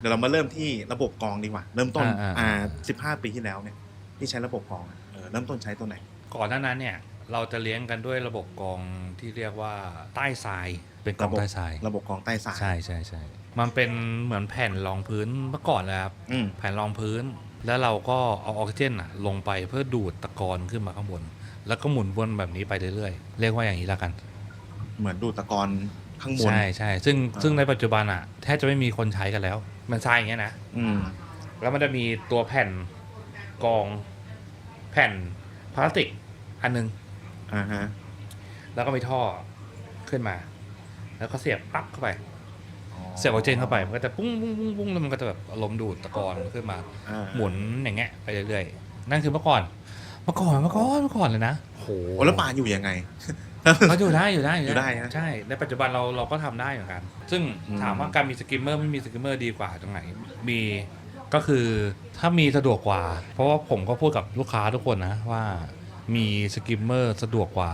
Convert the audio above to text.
เดี๋ยวเรามาเริ่มที่ระบบกรองดีกว่า เริ่มต้น อ่าๆอ่าสิบห้าปีที่แล้วเนี่ยที่ใช้ระบบกรองอะเออเริ่มต้นใช้ตัวไหน ก่อนหน้านั้นเนี่ยเราจะเลี้ยงกันด้วยระบบกรองที่เรียกว่าใต้ทรายเป็นกรองระบบ ใต้ทรายระบบกรองใต้สายใช่ใช่ใช่มันเป็นเหมือนแผ่นรองพื้นเมื่อก่อนเลยครับอืม แผ่นรองพื้น แล้วเราก็เอาออกซิเจนอะลงไปเพื่อดูดตะกอนขึ้นมาข้างบน แล้วก็หมุนวนแบบนี้ไปเรื่อยๆ เรียกว่าอย่างนี้ละกัน เหมือนดูดตะกอน ข้างบน ใช่ใช่ซึ่งอ่าซึ่งในปัจจุบันอะแทบจะไม่มีคนใช้กันแล้ว มันทรายอย่างเงี้ยนะอืม แล้วมันจะมีตัวแผ่นกรองแผ่นพลาสติกอันหนึง อ่าฮะ แล้วก็มีท่อขึ้นมา แล้วก็เสียบปั๊บเข้าไป เสียบออกซิเจนเข้าไป มันก็จะปุ้งปุ้งปุ้งปุ้งแล้วมันก็จะแบบอารมณ์ดูดตะกอนขึ้นมา อ่าหมุนอย่างเงี้ยไปเรื่อยๆ นั่นคือเมื่อก่อน เมื่อก่อน เมื่อก่อน เมื่อก่อนเลยนะโห โอ้แล้วป่าอยู่ยังไง เขาอยู่ได้อยู่ได้อยู่ได้นะใช่ในปัจจุบันเราเราก็ทำได้เหมือนกัน ซึ่งอืมถามว่าการมีสกิมเมอร์ไม่มีสกิมเมอร์ดีกว่าตรงไหน มีก็คือถ้ามีสะดวกกว่า เพราะว่าผมก็พูดกับลูกค้าทุกคนนะว่ามีสกิมเมอร์สะดวกกว่า